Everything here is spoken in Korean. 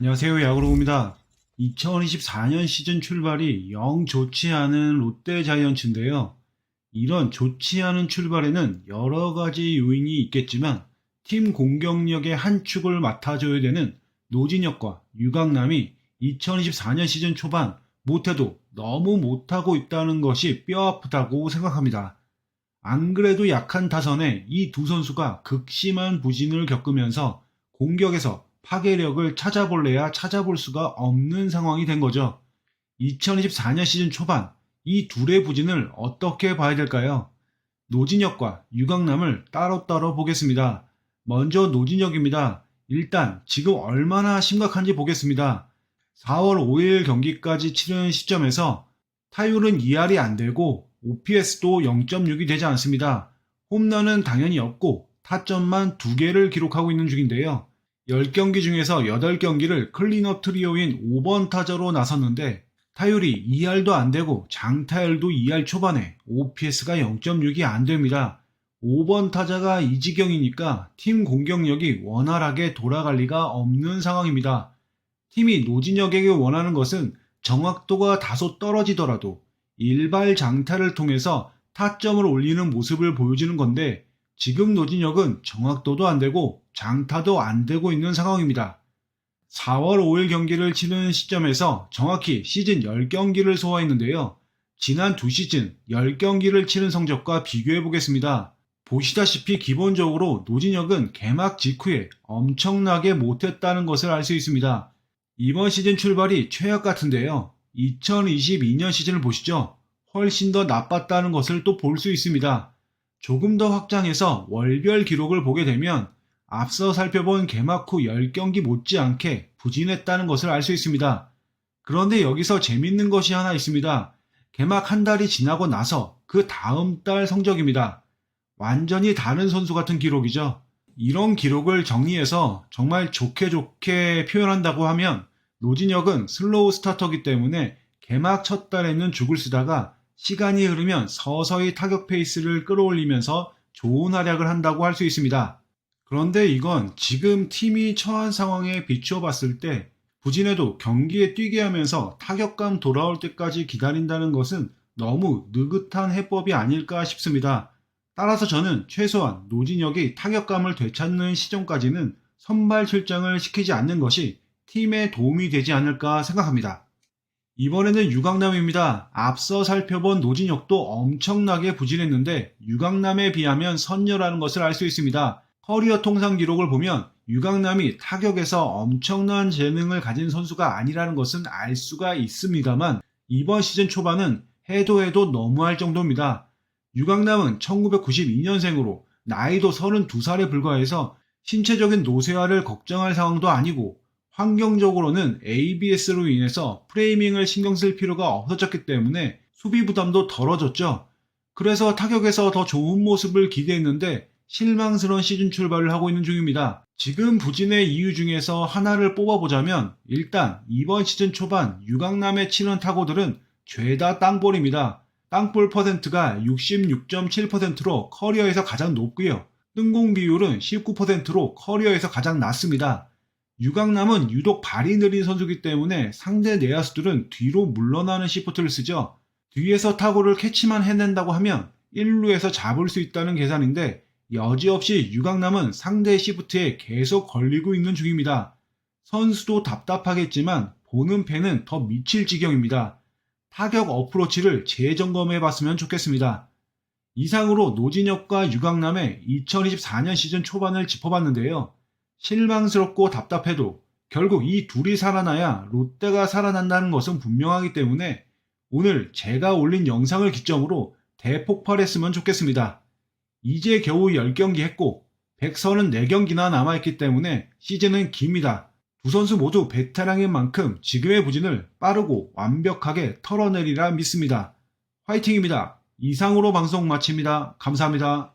안녕하세요. 야구로입니다. 2024년 시즌 출발이 영 좋지 않은 롯데 자이언츠인데요. 이런 좋지 않은 출발에는 여러 가지 요인이 있겠지만 팀 공격력의 한 축을 맡아줘야 되는 노진혁과 유강남이 2024년 시즌 초반 못해도 너무 못하고 있다는 것이 뼈아프다고 생각합니다. 안 그래도 약한 타선에 이 두 선수가 극심한 부진을 겪으면서 공격에서 파괴력을 찾아볼래야 찾아볼 수가 없는 상황이 된 거죠. 2024년 시즌 초반 이 둘의 부진을 어떻게 봐야 될까요? 노진혁과 유강남을 따로따로 보겠습니다. 먼저 노진혁입니다. 일단 지금 얼마나 심각한지 보겠습니다. 4월 5일 경기까지 치른 시점에서 타율은 2할이 안 되고 OPS도 0.6이 되지 않습니다. 홈런은 당연히 없고 타점만 2개를 기록하고 있는 중인데요. 10경기 중에서 8경기를 클린업 트리오인 5번 타자로 나섰는데 타율이 2할도 안 되고 장타율도 2할 초반에 OPS가 0.6이 안 됩니다. 5번 타자가 이 지경이니까 팀 공격력이 원활하게 돌아갈 리가 없는 상황입니다. 팀이 노진혁에게 원하는 것은 정확도가 다소 떨어지더라도 일발 장타를 통해서 타점을 올리는 모습을 보여주는 건데 지금 노진혁은 정확도도 안 되고 장타도 안 되고 있는 상황입니다. 4월 5일 경기를 치는 시점에서 정확히 시즌 10경기를 소화했는데요. 지난 두 시즌 10경기를 치른 성적과 비교해 보겠습니다. 보시다시피 기본적으로 노진혁은 개막 직후에 엄청나게 못했다는 것을 알 수 있습니다. 이번 시즌 출발이 최악 같은데요. 2022년 시즌을 보시죠. 훨씬 더 나빴다는 것을 또 볼 수 있습니다. 조금 더 확장해서 월별 기록을 보게 되면 앞서 살펴본 개막 후 10경기 못지않게 부진했다는 것을 알 수 있습니다. 그런데 여기서 재밌는 것이 하나 있습니다. 개막 한 달이 지나고 나서 그 다음 달 성적입니다. 완전히 다른 선수 같은 기록이죠. 이런 기록을 정리해서 정말 좋게 좋게 표현한다고 하면 노진혁은 슬로우 스타터기 때문에 개막 첫 달에는 죽을 쓰다가 시간이 흐르면 서서히 타격 페이스를 끌어올리면서 좋은 활약을 한다고 할 수 있습니다. 그런데 이건 지금 팀이 처한 상황에 비추어 봤을 때 부진해도 경기에 뛰게 하면서 타격감 돌아올 때까지 기다린다는 것은 너무 느긋한 해법이 아닐까 싶습니다. 따라서 저는 최소한 노진혁이 타격감을 되찾는 시점까지는 선발 출장을 시키지 않는 것이 팀에 도움이 되지 않을까 생각합니다. 이번에는 유강남입니다. 앞서 살펴본 노진혁도 엄청나게 부진했는데 유강남에 비하면 선녀라는 것을 알 수 있습니다. 커리어 통상 기록을 보면 유강남이 타격에서 엄청난 재능을 가진 선수가 아니라는 것은 알 수가 있습니다만 이번 시즌 초반은 해도 해도 너무할 정도입니다. 유강남은 1992년생으로 나이도 32살에 불과해서 신체적인 노쇠화를 걱정할 상황도 아니고 환경적으로는 ABS로 인해서 프레이밍을 신경 쓸 필요가 없어졌기 때문에 수비 부담도 덜어졌죠. 그래서 타격에서 더 좋은 모습을 기대했는데 실망스러운 시즌 출발을 하고 있는 중입니다. 지금 부진의 이유 중에서 하나를 뽑아보자면 일단 이번 시즌 초반 유강남에 치는 타고들은 죄다 땅볼입니다. 땅볼 퍼센트가 66.7%로 커리어에서 가장 높고요. 뜬공 비율은 19%로 커리어에서 가장 낮습니다. 유강남은 유독 발이 느린 선수이기 때문에 상대 내야수들은 뒤로 물러나는 시프트를 쓰죠. 뒤에서 타구를 캐치만 해낸다고 하면 1루에서 잡을 수 있다는 계산인데 여지없이 유강남은 상대 시프트에 계속 걸리고 있는 중입니다. 선수도 답답하겠지만 보는 팬은 더 미칠 지경입니다. 타격 어프로치를 재점검해 봤으면 좋겠습니다. 이상으로 노진혁과 유강남의 2024년 시즌 초반을 짚어봤는데요. 실망스럽고 답답해도 결국 이 둘이 살아나야 롯데가 살아난다는 것은 분명하기 때문에 오늘 제가 올린 영상을 기점으로 대폭발했으면 좋겠습니다. 이제 겨우 10경기 했고 134경기나 남아있기 때문에 시즌은 깁니다. 두 선수 모두 베테랑인 만큼 지금의 부진을 빠르고 완벽하게 털어내리라 믿습니다. 화이팅입니다. 이상으로 방송 마칩니다. 감사합니다.